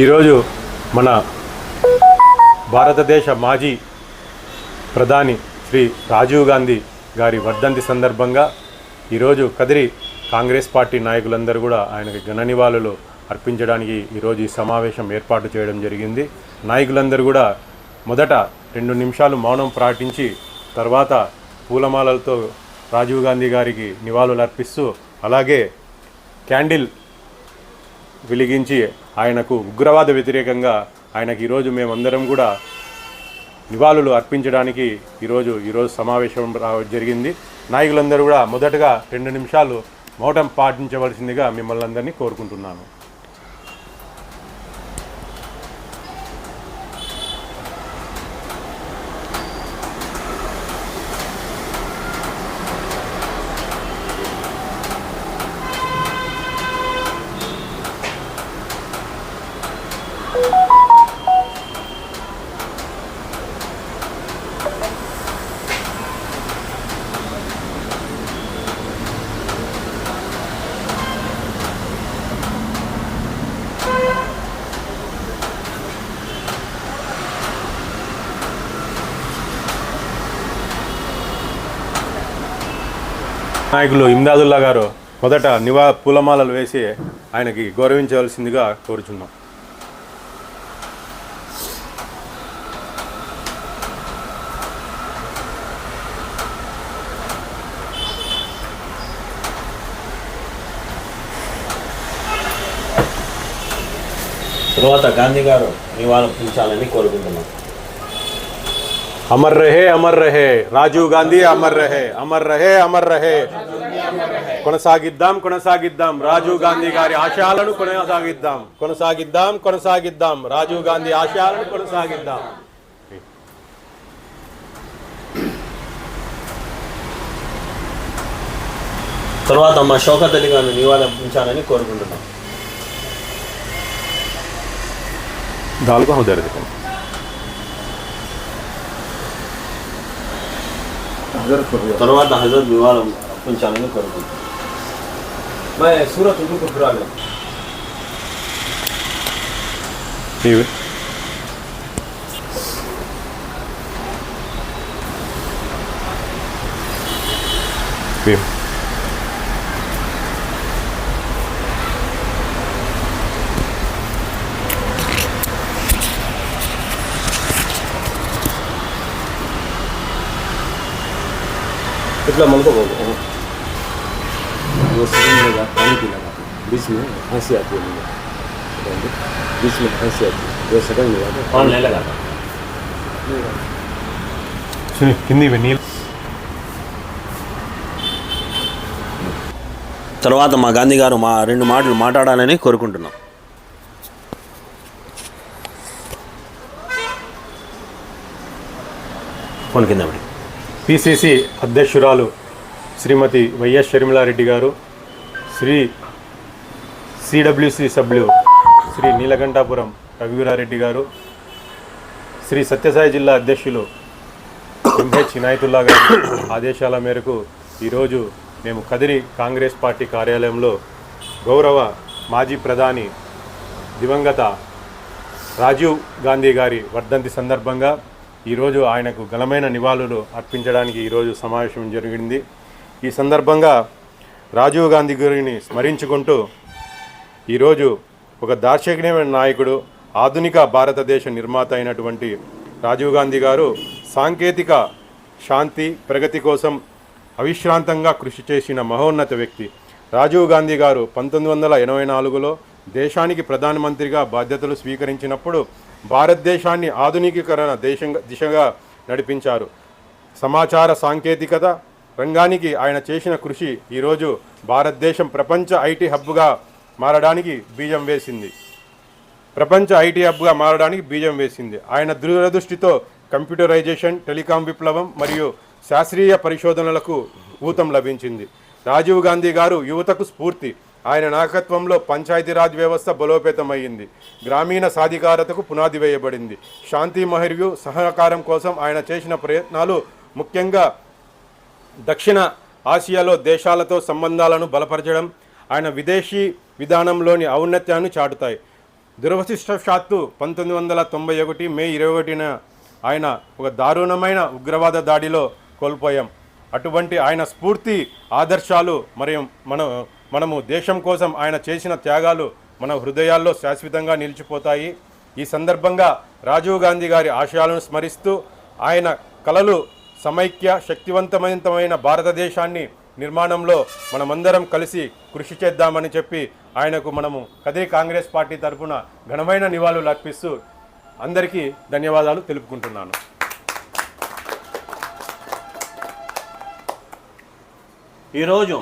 ఈరోజు మన భారతదేశ మాజీ ప్రధాని శ్రీ రాజీవ్ గాంధీ గారి వర్ధంతి సందర్భంగా ఈరోజు కదిరి కాంగ్రెస్ పార్టీ నాయకులందరూ కూడా ఆయనకి ఘన నివాళులు అర్పించడానికి ఈరోజు ఈ సమావేశం ఏర్పాటు చేయడం జరిగింది. నాయకులందరూ కూడా మొదట రెండు నిమిషాలు మౌనం పాటించి తర్వాత పూలమాలలతో రాజీవ్ గాంధీ గారికి నివాళులు అర్పిస్తూ అలాగే క్యాండిల్ వెలిగించి ఆయనకు ఉగ్రవాద వ్యతిరేకంగా ఆయనకి ఈరోజు మేమందరం కూడా నివాళులు అర్పించడానికి ఈరోజు ఈరోజు సమావేశం రావ- జరిగింది. నాయకులందరూ కూడా మొదటగా రెండు నిమిషాలు మౌటం పాటించవలసిందిగా మిమ్మల్ని అందరినీ కోరుకుంటున్నాను. నాయకులు ఇమ్దాదుల్లా గారు మొదట నివా పూలమాలలు వేసి ఆయనకి గౌరవించవలసిందిగా కోరుచున్నాం. తర్వాత గాంధీ గారు నివాళులర్పించాలని కోరుకుంటున్నాం. అమర్ రహే అమర్ రహే. రాజీవ్ గాంధీ అమర్ రహే. అమర్ రహే అమర్ రహే. కొనసాగిద్దాం కొనసాగిద్దాం. రాజీవ్ గాంధీ గారి ఆశయాలను కొనసాగిద్దాం. కొనసాగిద్దాం కొనసాగిద్దాం. రాజీవ్ గాంధీ ఆశయాలను కొనసాగిద్దాం. తర్వాత మా షౌకత్ అలీ గారిని నివాళులర్పించాలని కోరుకుంటున్నాం. దాల్ को उधर देखो తర్వాత హజరత్ నివాళులు అర్పించాలని కోరుకుంటున్నాం मैं सूरत उर्दू को बुरा गया इतना मन को बोलो वो सीजन में जा पानी पीना था बीच में हंसी आती है मुझे बीच में हंसी आती है दो सेकंड में जाता పాన్ లేలగా సునీ, కింది ఇవి నీళ్ళు తర్వాత మా గాంధీ గారు మా రెండు మాటలు మాట్లాడాలని కోరుకుంటున్నాం ఫోన్ కింద పడి. పిసిసి అధ్యక్షురాలు శ్రీమతి వైఎస్ షర్మిలారెడ్డి గారు శ్రీ సిడబ్ల్యూసి సభ్యులు శ్రీ నీలకంఠాపురం రఘువీరారెడ్డి గారు శ్రీ సత్యసాయి జిల్లా అధ్యక్షులు ఎంహెచ్ ఇనాయతుల్లా గారి ఆదేశాల మేరకు ఈరోజు మేము కదిరి కాంగ్రెస్ పార్టీ కార్యాలయంలో గౌరవ మాజీ ప్రధాని దివంగత రాజీవ్ గాంధీ గారి వర్ధంతి సందర్భంగా ఈరోజు ఆయనకు ఘనమైన నివాళులు అర్పించడానికి ఈరోజు సమావేశం జరిగింది. ఈ సందర్భంగా రాజీవ్ గాంధీ గారిని స్మరించుకుంటూ ఈరోజు ఒక దార్శనికమైన నాయకుడు ఆధునిక భారతదేశ నిర్మాత అయినటువంటి రాజీవ్ గాంధీ గారు సాంకేతిక శాంతి ప్రగతి కోసం అవిశ్రాంతంగా కృషి చేసిన మహోన్నత వ్యక్తి. రాజీవ్ గాంధీ గారు పంతొమ్మిది వందల ఎనభై నాలుగులో దేశానికి ప్రధానమంత్రిగా బాధ్యతలు స్వీకరించినప్పుడు భారతదేశాన్ని ఆధునికీకరణ దేశంగా దిశగా నడిపించారు. సమాచార సాంకేతికత రంగానికి ఆయన చేసిన కృషి ఈరోజు భారతదేశం ప్రపంచ ఐటీ హబ్గా మారడానికి బీజం వేసింది. ప్రపంచ ఐటీ హబ్గా మారడానికి బీజం వేసింది. ఆయన దూరదృష్టితో కంప్యూటరైజేషన్ టెలికాం విప్లవం మరియు శాస్త్రీయ పరిశోధనలకు ఊతం లభించింది. రాజీవ్ గాంధీ గారు యువతకు స్ఫూర్తి ఆయన నాయకత్వంలో పంచాయతీరాజ్ వ్యవస్థ బలోపేతమైంది గ్రామీణ సాధికారతకు పునాది వేయబడింది. శాంతి మరియు సహకారం కోసం ఆయన చేసిన ప్రయత్నాలు ముఖ్యంగా దక్షిణ ఆసియాలో దేశాలతో సంబంధాలను బలపరచడం ఆయన విదేశీ విధానంలోని ఔన్నత్యాన్ని చాటుతాయి. దురవశిష్టశాత్తు పంతొమ్మిది వందల తొంభై ఒకటి మే ఇరవై ఒకటిన ఆయన ఒక దారుణమైన ఉగ్రవాద దాడిలో కోల్పోయాం. అటువంటి ఆయన స్ఫూర్తి ఆదర్శాలు మరియు మన మనము దేశం కోసం ఆయన చేసిన త్యాగాలు మన హృదయాల్లో శాశ్వతంగా నిలిచిపోతాయి. ఈ సందర్భంగా రాజీవ్ గాంధీ గారి ఆశయాలను స్మరిస్తూ ఆయన కలలు సమైక్య శక్తివంతమైన భారతదేశాన్ని నిర్మాణంలో మనమందరం కలిసి కృషి చేద్దామని చెప్పి ఆయనకు మనము కదిరి కాంగ్రెస్ పార్టీ తరఫున ఘనమైన నివాళులు అర్పిస్తూ అందరికీ ధన్యవాదాలు తెలుపుకుంటున్నాను. ఈరోజు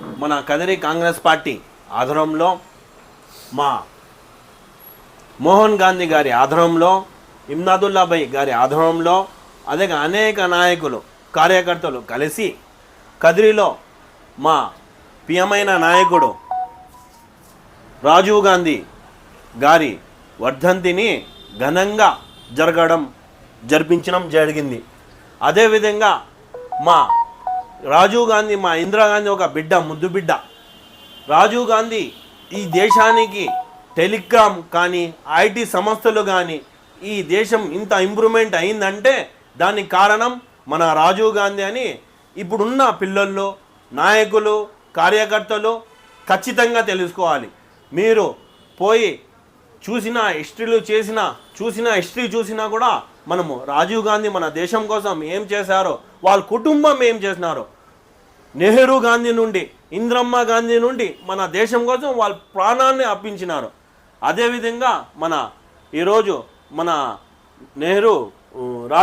మన కదిరి కాంగ్రెస్ పార్టీ ఆధ్వర్యంలో మా మోహన్ గాంధీ గారి ఆధ్వర్యంలో ఇమ్నాదుల్లాభాయ్ గారి ఆధ్వర్యంలో అదే అనేక నాయకులు కార్యకర్తలు కలిసి కదిరిలో మా ప్రియమైన నాయకుడు రాజీవ్ గాంధీ గారి వర్ధంతిని ఘనంగా జరగడం జరిపించడం జరిగింది. అదేవిధంగా మా రాజీవ్ గాంధీ మా ఇందిరాగాంధీ ఒక బిడ్డ ముద్దు బిడ్డ. రాజీవ్ గాంధీ ఈ దేశానికి టెలిగ్రామ్ కానీ ఐటీ సంస్థలు కానీ ఈ దేశం ఇంత ఇంప్రూవ్మెంట్ అయిందంటే దానికి కారణం మన రాజీవ్ గాంధీ అని ఇప్పుడున్న పిల్లల్లో నాయకులు కార్యకర్తలు ఖచ్చితంగా తెలుసుకోవాలి. మీరు పోయి చూసిన హిస్టరీలు చేసిన చూసిన హిస్టరీ చూసినా కూడా మనము రాజీవ్ గాంధీ మన దేశం కోసం ఏం చేశారో వాళ్ళ కుటుంబం ఏం చేసినారో నెహ్రూ గాంధీ నుండి ఇంద్రమ్మ గాంధీ నుండి మన దేశం కోసం వాళ్ళ ప్రాణాన్ని అప్పించినారు అదేవిధంగా మన ఈరోజు మన నెహ్రూ రాజు